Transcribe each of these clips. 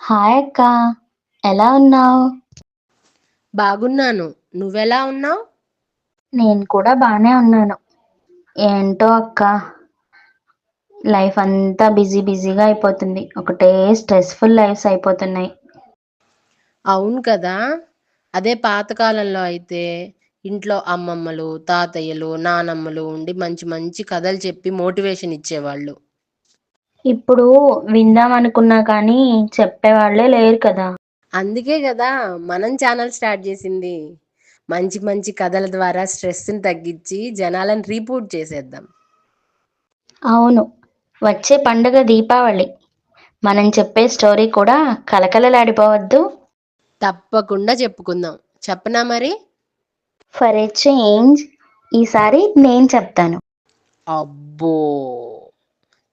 Hi అక్క ఎలా ఉన్నావు? బాగున్నాను. నువ్వెలా ఉన్నావు? నేను కూడా బానే ఉన్నాను. ఏంటో అక్క లైఫ్ అంతా బిజీ బిజీగా అయిపోతుంది. ఒకటే స్ట్రెస్ఫుల్ లైఫ్స్ అయిపోతున్నాయి. అవును కదా. అదే పాతకాలంలో అయితే ఇంట్లో అమ్మమ్మలు తాతయ్యలు నానమ్మలు ఉండి మంచి మంచి కథలు చెప్పి మోటివేషన్ ఇచ్చేవాళ్ళు. ఇప్పుడు విందాం అనుకున్నా కానీ చెప్పేవాళ్ళే లేరు కదా. అందుకే కదా మనం ఛానల్ స్టార్ట్ చేసింది. మంచి మంచి కథల ద్వారా స్ట్రెస్ని తగ్గించి జనాలను రీబూట్ చేసేద్దాం. అవును. వచ్చే పండుగ దీపావళి. మనం చెప్పే స్టోరీ కూడా కలకలలాడిపోవద్దు. తప్పకుండా చెప్పుకుందాం. చెప్పనా మరి? ఫర్ ఏ చేంజ్ ఈసారి నేను చెప్తాను. అబ్బో!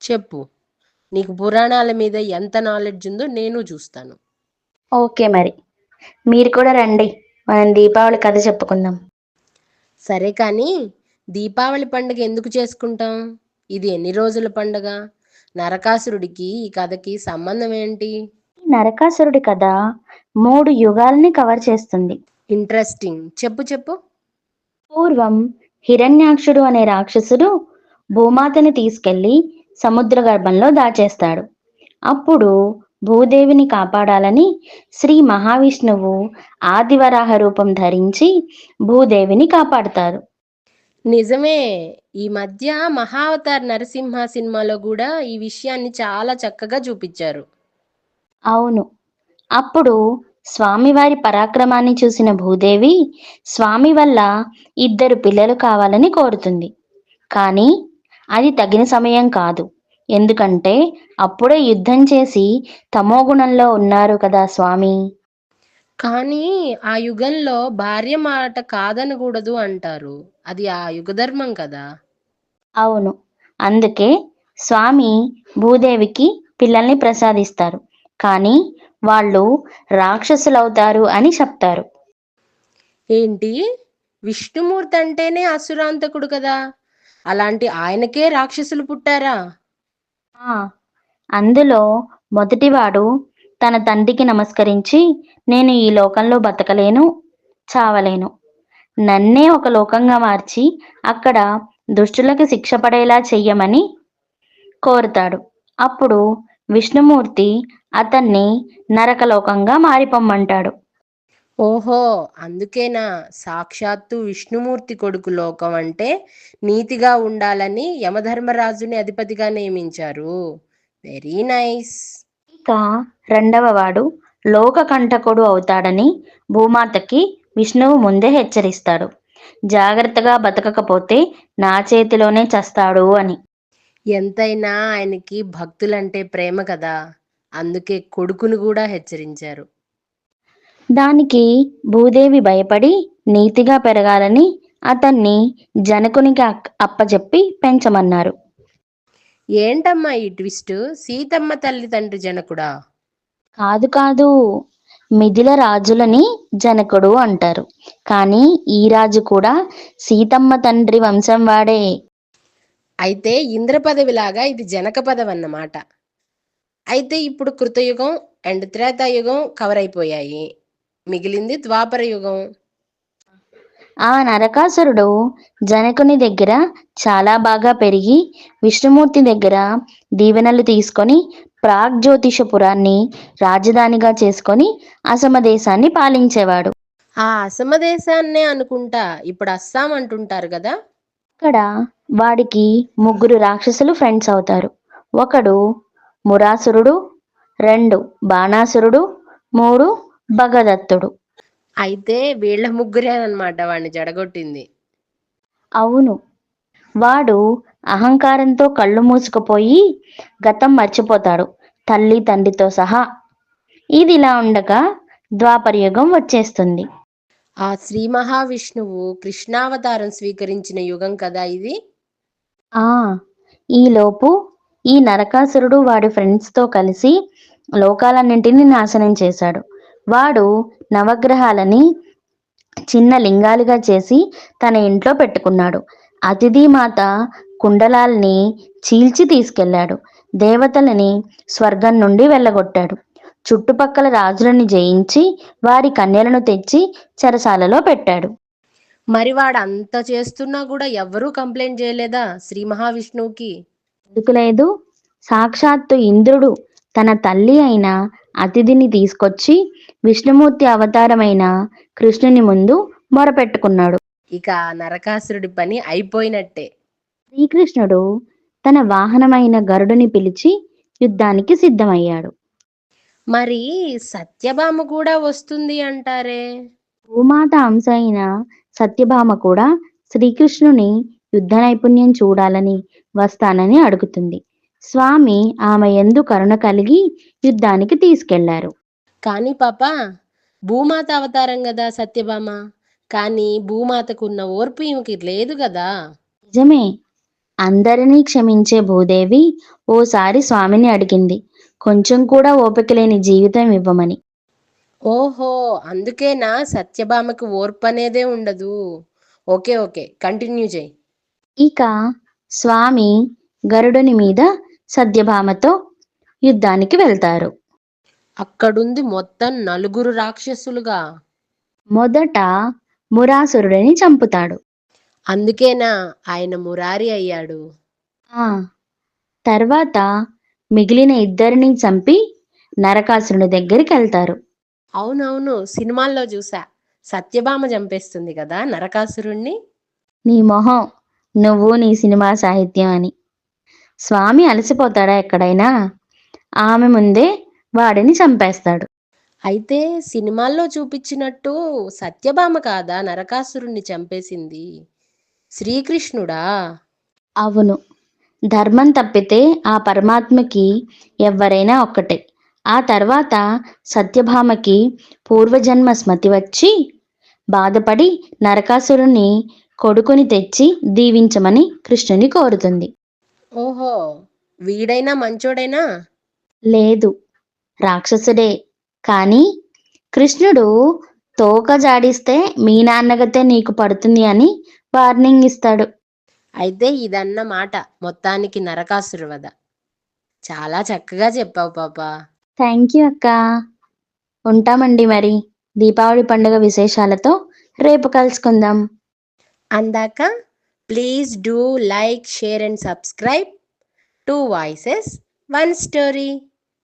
చెప్పు. నీకు పురాణాల మీద ఎంత నాలెడ్జ్ ఉందో నేను చూస్తాను. ఓకే మరి. మీరు కూడా రండి. మనం దీపావళి కథ చెప్పుకుందాం. సరే కానీ దీపావళి పండుగ ఎందుకు చేసుకుంటాం? ఇది ఎన్ని రోజుల పండుగ? నరకాసురుడికి ఈ కథకి సంబంధం ఏంటి? నరకాసురుడి కథ మూడు యుగాల్ని కవర్ చేస్తుంది. ఇంట్రెస్టింగ్ చెప్పు చెప్పు. పూర్వం హిరణ్యాక్షుడు అనే రాక్షసుడు భూమాతని తీసుకెళ్ళి సముద్ర గర్భంలో దాచేస్తాడు. అప్పుడు భూదేవిని కాపాడాలని శ్రీ మహావిష్ణువు ఆదివరాహ రూపం ధరించి భూదేవిని కాపాడుతారు నిజమే ఈ మధ్య మహావతార్ నరసింహ సినిమాలో కూడా ఈ విషయాన్ని చాలా చక్కగా చూపించారు. అవును. అప్పుడు స్వామివారి పరాక్రమాన్ని చూసిన భూదేవి స్వామి వల్ల ఇద్దరు పిల్లలు కావాలని కోరుతుంది. కానీ అది తగిన సమయం కాదు. ఎందుకంటే అప్పుడే యుద్ధం చేసి తమోగుణంలో ఉన్నారు కదా స్వామి. కానీ ఆ యుగంలో భార్య మాట కాదనకూడదు అంటారు. అది ఆ యుగధర్మం కదా. అవును. అందుకే స్వామి భూదేవికి పిల్లల్ని ప్రసాదిస్తారు. కానీ వాళ్ళు రాక్షసులవుతారు అని చెప్తారు. ఏంటి? విష్ణుమూర్తి అంటేనే అసురాంతకుడు కదా. అలాంటి ఆయనకే రాక్షసులు పుట్టారా? అందులో మొదటివాడు తన తండ్రికి నమస్కరించి నేను ఈ లోకంలో బతకలేను చావలేను. నన్నే ఒక లోకంగా మార్చి అక్కడ దుష్టులకు శిక్ష పడేలా చెయ్యమని కోరుతాడు. అప్పుడు విష్ణుమూర్తి అతన్ని నరకలోకంగా మారిపోమ్మంటాడు. ఓహో అందుకేనా? సాక్షాత్తు విష్ణుమూర్తి కొడుకు లోకం అంటే నీతిగా ఉండాలని యమధర్మరాజుని అధిపతిగా నియమించారు. Very nice. ఇక రెండవ వాడు లోకకంటకుడు అవుతాడని భూమాతకి విష్ణువు ముందే హెచ్చరిస్తాడు. జాగ్రత్తగా బతకకపోతే నా చేతిలోనే చస్తాడు అని. ఎంతైనా ఆయనకి భక్తులంటే ప్రేమ కదా. అందుకే కొడుకును కూడా హెచ్చరించారు. దానికి భూదేవి భయపడి నీతిగా పెరగాలని అతన్ని జనకునికి అప్పజెప్పి పెంచమన్నారు. ఏంటమ్మా ఈ ట్విస్ట్? సీతమ్మ తల్లి తండ్రి జనకుడా? కాదు కాదు మిథిల రాజులని జనకుడు అంటారు. కానీ ఈ రాజు కూడా సీతమ్మ తండ్రి వంశం వాడే. అయితే ఇంద్ర పదవిలాగా ఇది జనక పదవి అన్నమాట అయితే ఇప్పుడు కృతయుగం అండ్ త్రేతాయుగం కవర్ అయిపోయాయి మిగిలింది ద్వాపర యుగం. ఆ నరకాసురుడు జనకుని దగ్గర చాలా బాగా పెరిగి విష్ణుమూర్తి దగ్గర దీవెనలు తీసుకొని ప్రాగ్జ్యోతిషపురాన్ని రాజధానిగా చేసుకొని అసమ దేశాన్ని పాలించేవాడు. ఆ అసమ దేశాన్నే అనుకుంటా ఇప్పుడు అస్సాం అంటుంటారు కదా. ఇక్కడ వాడికి ముగ్గురు రాక్షసులు ఫ్రెండ్స్ అవుతారు. ఒకడు మురాసురుడు రెండు బాణాసురుడు మూడు భగదత్తుడు. అయితే వీళ్ళ ముగ్గురే అన్నమాట వాడిని జడగొట్టింది. అవును. వాడు అహంకారంతో కళ్ళు మూసుకుపోయి గతం మర్చిపోతాడు తల్లి తండ్రితో సహా. ఇది ఇలా ఉండగా ద్వాపరయుగం వచ్చేస్తుంది. ఆ శ్రీ మహావిష్ణువు కృష్ణావతారం స్వీకరించిన యుగం కదా ఇది? ఆ ఈలోపు ఈ నరకాసురుడు వాడి ఫ్రెండ్స్తో కలిసి లోకాలన్నింటినీ నాశనం చేశాడు. వాడు నవగ్రహాలని చిన్న లింగాలుగా చేసి తన ఇంట్లో పెట్టుకున్నాడు. అతిథి మాత కుండలాల్ని చీల్చి తీసుకెళ్ళాడు. దేవతలని స్వర్గం నుండి వెళ్ళగొట్టాడు. చుట్టుపక్కల రాజులని జయించి వారి కన్యలను తెచ్చి చెరసాలలో పెట్టాడు. మరి వాడు అంత చేస్తున్నా కూడా ఎవ్వరూ కంప్లైంట్ చేయలేదా శ్రీ మహావిష్ణువుకి? ఎందుకు లేదు సాక్షాత్తు ఇంద్రుడు తన తల్లి అయిన అతిథిని తీసుకొచ్చి విష్ణుమూర్తి అవతారమైన కృష్ణుని ముందు మొరపెట్టుకున్నాడు. ఇక నరకాసురుడి పని అయిపోయినట్టే. శ్రీకృష్ణుడు తన వాహనమైన గరుడుని పిలిచి యుద్ధానికి సిద్ధమయ్యాడు. మరి సత్యభామ కూడా వస్తుంది అంటారే? భూమాత అంశ అయిన సత్యభామ కూడా శ్రీకృష్ణుని యుద్ధ నైపుణ్యం చూడాలని వస్తానని అడుగుతుంది. స్వామి ఆమె ఎందు కరుణ కలిగి యుద్ధానికి తీసుకెళ్ళారు. కానీ పాప భూమాత అవతారం కదా సత్యభామ. కానీ భూమాతకు ఉన్న ఓర్పు ఈమెకి లేదు కదా నిజమే. అందరినీ క్షమించే భూదేవి ఓసారి స్వామిని అడిగింది. కొంచెం కూడా ఓపిక లేని జీవితం ఇవ్వమని. ఓహో అందుకేనా సత్యభామకి ఓర్పు అనేదే ఉండదు. ఓకే ఓకే కంటిన్యూ చేయి. ఇక స్వామి గరుడుని మీద సత్యభామతో యుద్ధానికి వెళ్తారు. అక్కడుంది మొత్తం నలుగురు రాక్షసులుగా. మొదట మురాసురుడిని చంపుతాడు. అందుకేనా ఆయన మురారి అయ్యాడు? ఆ తర్వాత మిగిలిన ఇద్దరిని చంపి నరకాసురుని దగ్గరికి వెళ్తారు. అవునవును సినిమాల్లో చూసా. సత్యభామ చంపేస్తుంది కదా నరకాసురుణ్ణి? నీ మొహం నువ్వు నీ సినిమా సాహిత్యం అని. స్వామి అలసిపోతాడా ఎక్కడైనా? ఆమె ముందే వాడిని చంపేస్తాడు. అయితే సినిమాల్లో చూపించినట్టు సత్యభామ కాదా నరకాసురుణ్ణి చంపేసింది? శ్రీకృష్ణుడా? అవును. ధర్మం తప్పితే ఆ పరమాత్మకి ఎవరైనా ఒక్కటే. ఆ తర్వాత సత్యభామకి పూర్వజన్మ స్మతి వచ్చి బాధపడి నరకాసురుణ్ణి కొడుకుని తెచ్చి దీవించమని కృష్ణుని కోరుతుంది. ఓహో వీడైనా మంచోడైనా? లేదు. రాక్షసుడే. కానీ కృష్ణుడు తోక జాడిస్తే మీ నాన్నగతే నీకు పడుతుంది అని వార్నింగ్ ఇస్తాడు. అయితే ఇదన్న మాట మొత్తానికి నరకాసురు వద చాలా చక్కగా చెప్పావు పాపా. థ్యాంక్ యూ అక్క. ఉంటామండి మరి. దీపావళి పండుగ విశేషాలతో రేపు కలుసుకుందాం. అందాక please do like share and subscribe to voices one story.